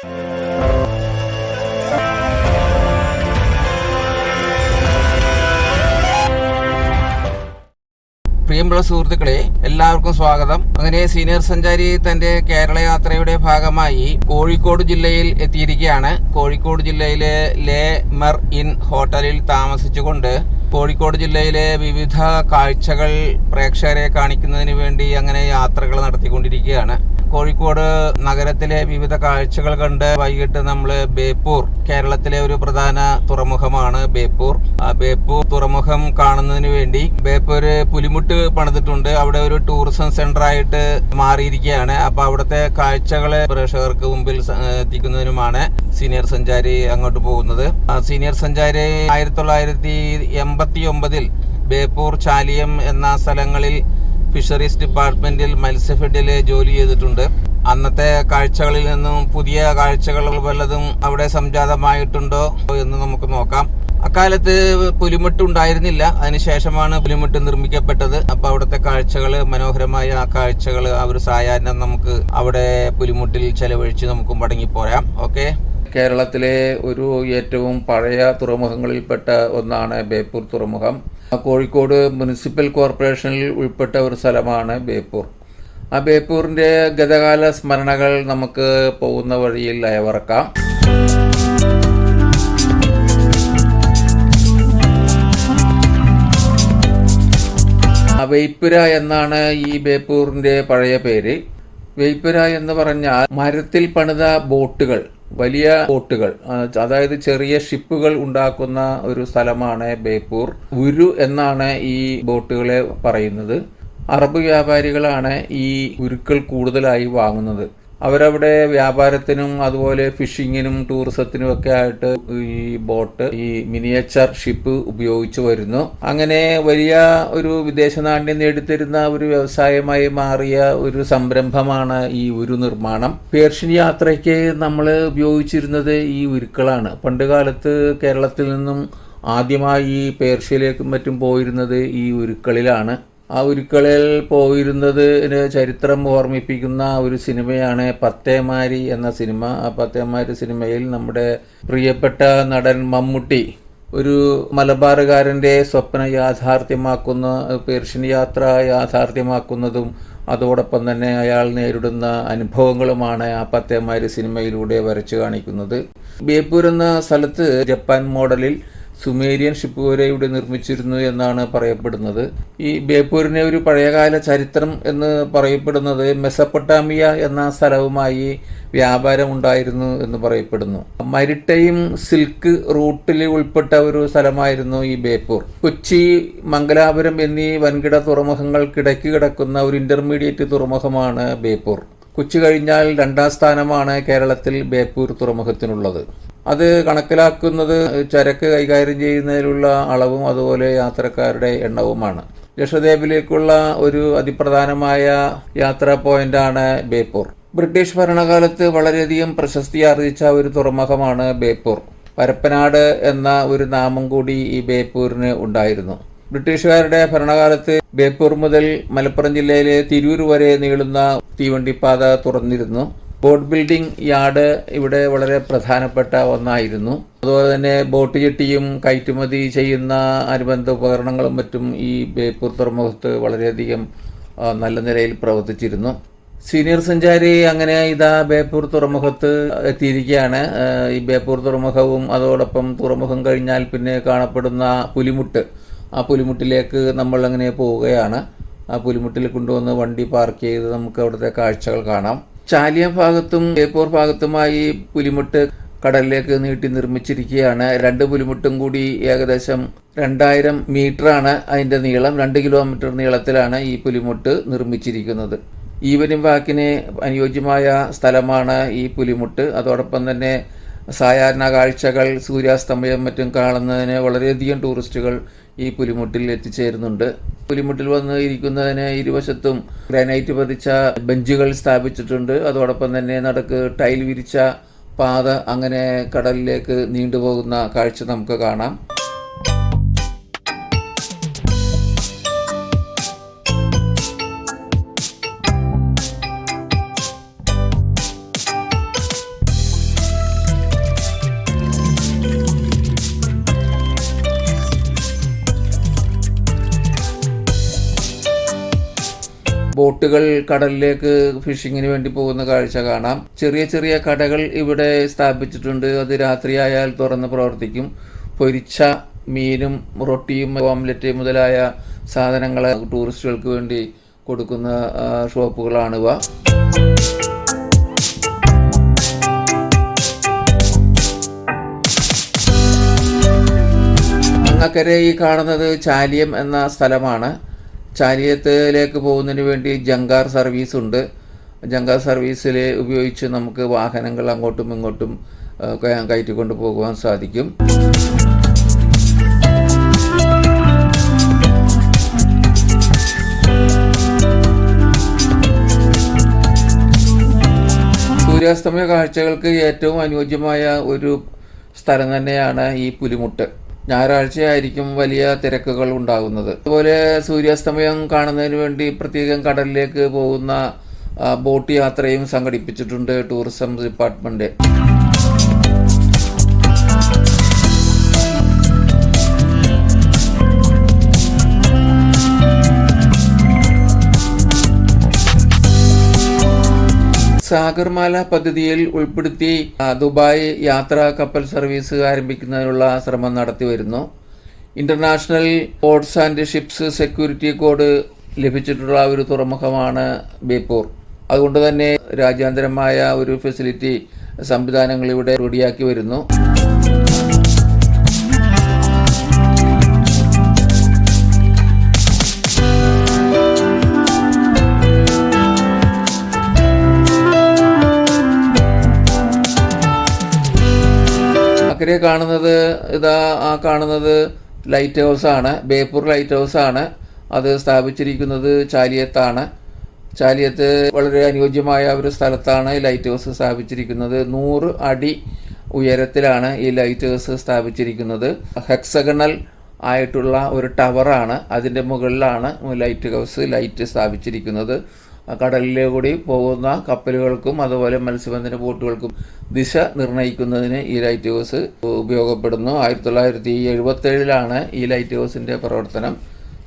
പ്രിയമുള്ള സുഹൃത്തുക്കളെ എല്ലാവർക്കും സ്വാഗതം. അങ്ങനെ സീനിയർ സഞ്ചാരി തന്റെ കേരള യാത്രയുടെ ഭാഗമായി കോഴിക്കോട് ജില്ലയിൽ എത്തിയിരിക്കുകയാണ്. കോഴിക്കോട് ജില്ലയിലെ ലേ മെർ ഇൻ ഹോട്ടലിൽ താമസിച്ചുകൊണ്ട് കോഴിക്കോട് ജില്ലയിലെ വിവിധ കാഴ്ചകൾ പ്രേക്ഷകരെ കാണിക്കുന്നതിന് വേണ്ടി അങ്ങനെ യാത്രകൾ നടത്തിക്കൊണ്ടിരിക്കുകയാണ്. കോഴിക്കോട് നഗരത്തിലെ വിവിധ കാഴ്ചകൾ കണ്ട് വൈകിട്ട് നമ്മൾ ബേപ്പൂർ കേരളത്തിലെ ഒരു പ്രധാന തുറമുഖമാണ് ബേപ്പൂർ. ആ ബേപ്പൂർ തുറമുഖം കാണുന്നതിന് വേണ്ടി ബേപ്പൂർ പുലിമുട്ട് പണിതിട്ടുണ്ട്. അവിടെ ഒരു ടൂറിസം സെന്റർ ആയിട്ട് മാറിയിരിക്കുകയാണ്. അപ്പൊ അവിടുത്തെ കാഴ്ചകളെ പ്രേക്ഷകർക്ക് മുമ്പിൽ എത്തിക്കുന്നതിനുമാണ് സീനിയർ സഞ്ചാരി അങ്ങോട്ട് പോകുന്നത്. സീനിയർ സഞ്ചാരി ആയിരത്തി തൊള്ളായിരത്തി എൺപത്തി ഒമ്പതിൽ ബേപ്പൂർ ചാലിയം എന്ന സ്ഥലങ്ങളിൽ ഫിഷറീസ് ഡിപ്പാർട്ട്മെന്റിൽ മത്സ്യഫെഡിൽ ജോലി ചെയ്തിട്ടുണ്ട്. അന്നത്തെ കാഴ്ചകളിൽ നിന്നും പുതിയ കാഴ്ചകൾ വല്ലതും അവിടെ സംജാതമായിട്ടുണ്ടോ എന്ന് നമുക്ക് നോക്കാം. അക്കാലത്ത് പുലിമുട്ട് ഉണ്ടായിരുന്നില്ല. അതിനുശേഷമാണ് പുലിമുട്ട് നിർമ്മിക്കപ്പെട്ടത്. അപ്പൊ അവിടുത്തെ കാഴ്ചകൾ മനോഹരമായ ആ കാഴ്ചകൾ ആ ഒരു സായാഹ്നം നമുക്ക് അവിടെ പുലിമുട്ടിൽ ചെലവഴിച്ച് നമുക്ക് മടങ്ങി പോരാം ഓക്കെ? കേരളത്തിലെ ഒരു ഏറ്റവും പഴയ തുറമുഖങ്ങളിൽപ്പെട്ട ഒന്നാണ് ബേപ്പൂർ തുറമുഖം. കോഴിക്കോട് മുനിസിപ്പൽ കോർപ്പറേഷനിൽ ഉൾപ്പെട്ട ഒരു സ്ഥലമാണ് ബേപ്പൂർ. ആ ബേപ്പൂരിന്റെ ഗതകാല സ്മരണകൾ നമുക്ക് പോകുന്ന വഴിയിൽ അയവറക്കാം വെയ്പുര എന്നാണ് ഈ ബേപ്പൂരിന്റെ പഴയ പേര്. വെയ്പ്പുര എന്ന് പറഞ്ഞാൽ മരത്തിൽ പണിത ബോട്ടുകൾ. വലിയ ബോട്ടുകൾ അതായത് ചെറിയ ഷിപ്പുകൾ ഉണ്ടാക്കുന്ന ഒരു സ്ഥലമാണ് ബേപ്പൂർ. ഉരു എന്നാണ് ഈ ബോട്ടുകളെ പറയുന്നത്. അറബ് വ്യാപാരികളാണ് ഈ ഉരുക്കൾ കൂടുതലായി വാങ്ങുന്നത്. അവരവിടെ വ്യാപാരത്തിനും അതുപോലെ ഫിഷിങ്ങിനും ടൂറിസത്തിനും ഒക്കെ ആയിട്ട് ഈ ബോട്ട് ഈ മിനിയേച്ചർ ഷിപ്പ് ഉപയോഗിച്ചു വരുന്നു. അങ്ങനെ വലിയ ഒരു വിദേശ നാണ്യം നേടിത്തരുന്ന ഒരു വ്യവസായമായി മാറിയ ഒരു സംരംഭമാണ് ഈ ഉരു നിർമ്മാണം. പേർഷ്യൻ യാത്രയ്ക്ക് നമ്മൾ ഉപയോഗിച്ചിരുന്നത് ഈ ഉരുക്കളാണ്. പണ്ട് കാലത്ത് കേരളത്തിൽ നിന്നും ആദ്യമായി ഈ പേർഷ്യയിലേക്കും മറ്റും പോയിരുന്നത് ഈ ഉരുക്കളിലാണ്. ആ ഉരുക്കളിൽ പോയിരുന്നത് ചരിത്രം ഓർമ്മിപ്പിക്കുന്ന ഒരു സിനിമയാണ് പത്തേമാരി എന്ന സിനിമ. ആ പത്തേമാരി സിനിമയിൽ നമ്മുടെ പ്രിയപ്പെട്ട നടൻ മമ്മൂട്ടി ഒരു മലബാറുകാരന്റെ സ്വപ്ന യാഥാർത്ഥ്യമാക്കുന്ന പേർഷ്യൻ യാത്ര യാഥാർത്ഥ്യമാക്കുന്നതും അതോടൊപ്പം തന്നെ അയാൾ നേരിടുന്ന അനുഭവങ്ങളുമാണ് ആ പത്തേമാരി സിനിമയിലൂടെ വരച്ചു കാണിക്കുന്നത്. ബേപ്പൂർ എന്ന സ്ഥലത്ത് ജപ്പാൻ മോഡലിൽ സുമേരിയൻ ഷിപ്പ് വരെ ഇവിടെ നിർമ്മിച്ചിരുന്നു എന്നാണ് പറയപ്പെടുന്നത്. ഈ ബേപ്പൂരിനെ ഒരു പഴയകാല ചരിത്രം എന്ന് പറയപ്പെടുന്നത് മെസപ്പൊട്ടാമിയ എന്ന സ്ഥലവുമായി വ്യാപാരം ഉണ്ടായിരുന്നു എന്ന് പറയപ്പെടുന്നു. മരിട്ടൈം സിൽക്ക് റൂട്ടിൽ ഉൾപ്പെട്ട ഒരു സ്ഥലമായിരുന്നു ഈ ബേപ്പൂർ. കൊച്ചി മംഗലാപുരം എന്നീ വൻകിട തുറമുഖങ്ങൾക്കിടയ്ക്ക് കിടക്കുന്ന ഒരു ഇന്റർമീഡിയറ്റ് തുറമുഖമാണ് ബേപ്പൂർ. കൊച്ചി കഴിഞ്ഞാൽ രണ്ടാം സ്ഥാനമാണ് കേരളത്തിൽ ബേപ്പൂർ തുറമുഖത്തിനുള്ളത്. അത് കണക്കിലാക്കുന്നത് ചരക്ക് കൈകാര്യം ചെയ്യുന്നതിലുള്ള അളവും അതുപോലെ യാത്രക്കാരുടെ എണ്ണവുമാണ്. ലക്ഷദ്വീപിലേക്കുള്ള ഒരു അതിപ്രധാനമായ യാത്രാ പോയിന്റാണ് ബേപ്പൂർ. ബ്രിട്ടീഷ് ഭരണകാലത്ത് വളരെയധികം പ്രശസ്തി ആർജിച്ച ഒരു തുറമുഖമാണ് ബേപ്പൂർ. പരപ്പനാട് എന്ന ഒരു നാമം കൂടി ഈ ബേപ്പൂരിന് ഉണ്ടായിരുന്നു. ബ്രിട്ടീഷുകാരുടെ ഭരണകാലത്ത് ബേപ്പൂർ മുതൽ മലപ്പുറം ജില്ലയിലെ തിരൂർ വരെ നീളുന്ന തീവണ്ടിപ്പാത തുറന്നിരുന്നു. ബോട്ട് ബിൽഡിംഗ് യാർഡ് ഇവിടെ വളരെ പ്രധാനപ്പെട്ട ഒന്നായിരുന്നു. അതുപോലെ തന്നെ ബോട്ട് ജെട്ടിയും കയറ്റുമതി ചെയ്യുന്ന അനുബന്ധ ഉപകരണങ്ങളും മറ്റും ഈ ബേപ്പൂർ തുറമുഖത്ത് വളരെയധികം നല്ല നിലയിൽ പ്രവർത്തിച്ചിരുന്നു. സീനിയർ സഞ്ചാരി അങ്ങനെ ഇതാ ബേപ്പൂർ തുറമുഖത്ത് എത്തിയിരിക്കുകയാണ്. ഈ ബേപ്പൂർ തുറമുഖവും അതോടൊപ്പം തുറമുഖം കഴിഞ്ഞാൽ പിന്നെ കാണപ്പെടുന്ന പുലിമുട്ട്. ആ പുലിമുട്ടിലേക്ക് നമ്മൾ അങ്ങനെ പോവുകയാണ്. ആ പുലിമുട്ടിൽ കൊണ്ടുവന്ന് വണ്ടി പാർക്ക് ചെയ്ത് നമുക്ക് അവിടുത്തെ കാഴ്ചകൾ കാണാം. ചാലിയ ഭാഗത്തും ജയ്പൂർ ഭാഗത്തുമായി പുലിമുട്ട് കടലിലേക്ക് നീട്ടി നിർമ്മിച്ചിരിക്കുകയാണ്. രണ്ട് പുലിമുട്ടും കൂടി ഏകദേശം രണ്ടായിരം മീറ്ററാണ് അതിന്റെ നീളം. രണ്ട് കിലോമീറ്റർ നീളത്തിലാണ് ഈ പുലിമുട്ട് നിർമ്മിച്ചിരിക്കുന്നത്. ഈവനിംഗ് വാക്കിന് അനുയോജ്യമായ സ്ഥലമാണ് ഈ പുലിമുട്ട്. അതോടൊപ്പം തന്നെ സാധാരണ കാഴ്ചകൾ സൂര്യാസ്തമയം മറ്റും കാണുന്നതിന് വളരെയധികം ടൂറിസ്റ്റുകൾ ഈ പുലിമുട്ടിൽ എത്തിച്ചേരുന്നുണ്ട്. പുലിമുട്ടിൽ വന്ന് ഇരിക്കുന്നതിന് ഇരുവശത്തും ഗ്രാനൈറ്റ് പതിച്ച ബെഞ്ചുകൾ സ്ഥാപിച്ചിട്ടുണ്ട്. അതോടൊപ്പം തന്നെ നടക്ക് ടൈൽ വിരിച്ച പാത അങ്ങനെ കടലിലേക്ക് നീണ്ടുപോകുന്ന കാഴ്ച നമുക്ക് കാണാം. ബോട്ടുകൾ കടലിലേക്ക് ഫിഷിങ്ങിന് വേണ്ടി പോകുന്ന കാഴ്ച കാണാം. ചെറിയ ചെറിയ കടകൾ ഇവിടെ സ്ഥാപിച്ചിട്ടുണ്ട്. അത് രാത്രിയായാൽ തുറന്ന് പ്രവർത്തിക്കും. പൊരിച്ച മീനും റൊട്ടിയും ഓംലെറ്റ് മുതലായ സാധനങ്ങൾ ടൂറിസ്റ്റുകൾക്ക് വേണ്ടി കൊടുക്കുന്ന ഷോപ്പുകളാണിവ അങ്ങക്കരെ ഈ കാണുന്നത് ചാലിയം എന്ന സ്ഥലമാണ്. ചാലിയത്തിലേക്ക് പോകുന്നതിന് വേണ്ടി ജങ്കാർ സർവീസ് ഉണ്ട്. ജങ്കാർ സർവീസിൽ ഉപയോഗിച്ച് നമുക്ക് വാഹനങ്ങൾ അങ്ങോട്ടും ഇങ്ങോട്ടും കയറ്റിക്കൊണ്ട് പോകുവാൻ സാധിക്കും. സൂര്യാസ്തമയ കാഴ്ചകൾക്ക് ഏറ്റവും അനുയോജ്യമായ ഒരു സ്ഥലം തന്നെയാണ് ഈ പുലിമുട്ട്. ഞായറാഴ്ചയായിരിക്കും വലിയ തിരക്കുകൾ ഉണ്ടാകുന്നത്. അതുപോലെ സൂര്യാസ്തമയം കാണുന്നതിന് വേണ്ടി പ്രത്യേകം കടലിലേക്ക് പോകുന്ന ബോട്ട് യാത്രയും സംഘടിപ്പിച്ചിട്ടുണ്ട് ടൂറിസം ഡിപ്പാർട്ട്മെന്റ്. സാഗർമാല പദ്ധതിയിൽ ഉൾപ്പെടുത്തി ദുബായ് യാത്രാ കപ്പൽ സർവീസ് ആരംഭിക്കുന്നതിനുള്ള ശ്രമം നടത്തി വരുന്നു. International ports and ships security code ലഭിച്ചിട്ടുള്ള ഒരു തുറമുഖമാണ് ബേപ്പൂർ. അതുകൊണ്ട് തന്നെ രാജ്യാന്തരമായ ഒരു ഫെസിലിറ്റി സംവിധാനങ്ങൾ ഇവിടെ റെഡിയാക്കി വരുന്നു. അക്കരെ കാണുന്നത് ഇതാ ആ കാണുന്നത് ലൈറ്റ് ഹൗസ് ആണ്. ബേപ്പൂർ ലൈറ്റ് ഹൗസ് ആണ്. അത് സ്ഥാപിച്ചിരിക്കുന്നത് ചാലിയത്താണ്. ചാലിയത്ത് വളരെ അനുയോജ്യമായ ഒരു സ്ഥലത്താണ് ഈ ലൈറ്റ് ഹൗസ് സ്ഥാപിച്ചിരിക്കുന്നത്. നൂറ് അടി ഉയരത്തിലാണ് ഈ ലൈറ്റ് ഹൗസ് സ്ഥാപിച്ചിരിക്കുന്നത്. ഹെക്സഗണൽ ആയിട്ടുള്ള ഒരു ടവറാണ് അതിന്റെ മുകളിലാണ് ലൈറ്റ് ഹൗസ് ലൈറ്റ് സ്ഥാപിച്ചിരിക്കുന്നത്. കടലിലെ കൂടി പോകുന്ന കപ്പലുകൾക്കും അതുപോലെ മത്സ്യബന്ധന ബോട്ടുകൾക്കും ദിശ നിർണയിക്കുന്നതിന് ഈ ലൈറ്റ് ഹൗസ് ഉപയോഗപ്പെടുന്നു. ആയിരത്തി തൊള്ളായിരത്തി എഴുപത്തേഴിലാണ് ഈ ലൈറ്റ് ഹൗസിന്റെ പ്രവർത്തനം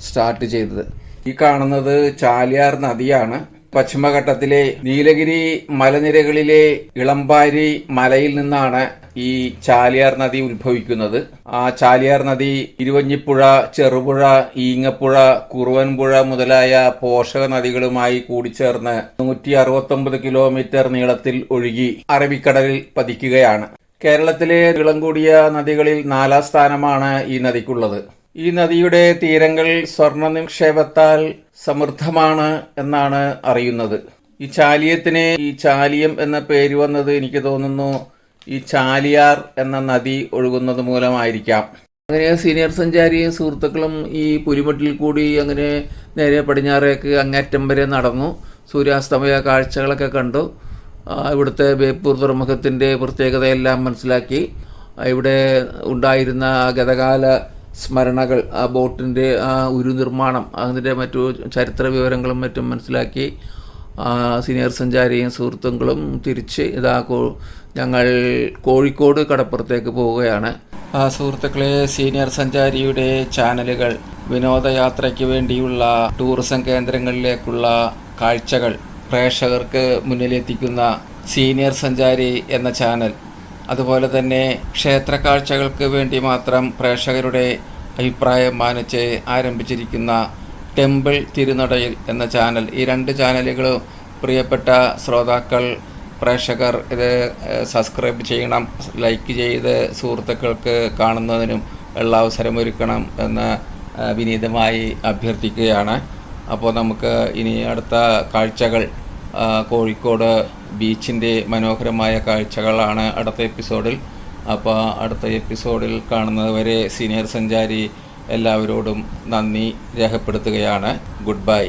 സ്റ്റാർട്ട് ചെയ്തത്. ഈ കാണുന്നത് ചാലിയാർ നദിയാണ്. പശ്ചിമഘട്ടത്തിലെ നീലഗിരി മലനിരകളിലെ ഇളമ്പാരി മലയിൽ നിന്നാണ് ഈ ചാലിയാർ നദി ഉത്ഭവിക്കുന്നത്. ആ ചാലിയാർ നദി ഇരുവഞ്ഞിപ്പുഴ ചെറുപുഴ ഈങ്ങപ്പുഴ കുറുവൻപുഴ മുതലായ പോഷക നദികളുമായി കൂടിച്ചേർന്ന് നൂറ്റി അറുപത്തൊമ്പത് കിലോമീറ്റർ നീളത്തിൽ ഒഴുകി അറബിക്കടലിൽ പതിക്കുകയാണ്. കേരളത്തിലെ നീളം കൂടിയ നദികളിൽ നാലാം സ്ഥാനമാണ് ഈ നദിക്കുള്ളത്. ഈ നദിയുടെ തീരങ്ങൾ സ്വർണ നിക്ഷേപത്താൽ സമൃദ്ധമാണ് എന്നാണ് അറിയുന്നത്. ഈ ചാലിയത്തിന് ഈ ചാലിയം എന്ന പേര് വന്നത് എനിക്ക് തോന്നുന്നു ഈ ചാലിയാർ എന്ന നദി ഒഴുകുന്നത് മൂലമായിരിക്കാം. അങ്ങനെ സീനിയർ സഞ്ചാരിയും സുഹൃത്തുക്കളും ഈ പുരിമട്ടിൽ കൂടി അങ്ങനെ നേരെ പടിഞ്ഞാറേക്ക് അങ്ങേറ്റം വരെ നടന്നു. സൂര്യാസ്തമയ കാഴ്ചകളൊക്കെ കണ്ടു. ഇവിടുത്തെ ബേപ്പൂർ തുറമുഖത്തിന്റെ പ്രത്യേകതയെല്ലാം മനസ്സിലാക്കി. ഇവിടെ ഉണ്ടായിരുന്ന ഗതകാല സ്മരണകൾ ആ ബോട്ടിന്റെ ആ ഒരു നിർമ്മാണം അതിന്റെ മറ്റു ചരിത്ര വിവരങ്ങളും മറ്റും മനസ്സിലാക്കി സീനിയർ സഞ്ചാരിയും സുഹൃത്തുക്കളും തിരിച്ച് ഇതാ ഞങ്ങൾ കോഴിക്കോട് കടപ്പുറത്തേക്ക് പോവുകയാണ്. സുഹൃത്തുക്കളെ സീനിയർ സഞ്ചാരിയുടെ ചാനലുകൾ വിനോദയാത്രയ്ക്ക് വേണ്ടിയുള്ള ടൂറിസം കേന്ദ്രങ്ങളിലേക്കുള്ള കാഴ്ചകൾ പ്രേക്ഷകർക്ക് മുന്നിലെത്തിക്കുന്ന സീനിയർ സഞ്ചാരി എന്ന ചാനൽ. അതുപോലെ തന്നെ ക്ഷേത്ര കാഴ്ചകൾക്ക് വേണ്ടി മാത്രം പ്രേക്ഷകരുടെ അഭിപ്രായം മാനിച്ച് ആരംഭിച്ചിരിക്കുന്ന ടെമ്പിൾ തിരുനടയിൽ എന്ന ചാനൽ. ഈ രണ്ട് ചാനലുകളും പ്രിയപ്പെട്ട ശ്രോതാക്കൾ പ്രേക്ഷകർ ഇത് സബ്സ്ക്രൈബ് ചെയ്യണം ലൈക്ക് ചെയ്ത് സുഹൃത്തുക്കൾക്ക് കാണുന്നതിനും ഉള്ള അവസരമൊരുക്കണം എന്ന് വിനീതമായി അഭ്യർത്ഥിക്കുകയാണ്. അപ്പോൾ നമുക്ക് ഇനി അടുത്ത കാഴ്ചകൾ കോഴിക്കോട് ബീച്ചിന്റെ മനോഹരമായ കാഴ്ചകളാണ് അടുത്ത എപ്പിസോഡിൽ. അപ്പോൾ അടുത്ത എപ്പിസോഡിൽ കാണുന്നതുവരെ സീനിയർ സഞ്ചാരി എല്ലാവരോടും നന്ദി രേഖപ്പെടുത്തുകയാണ്. Good bye.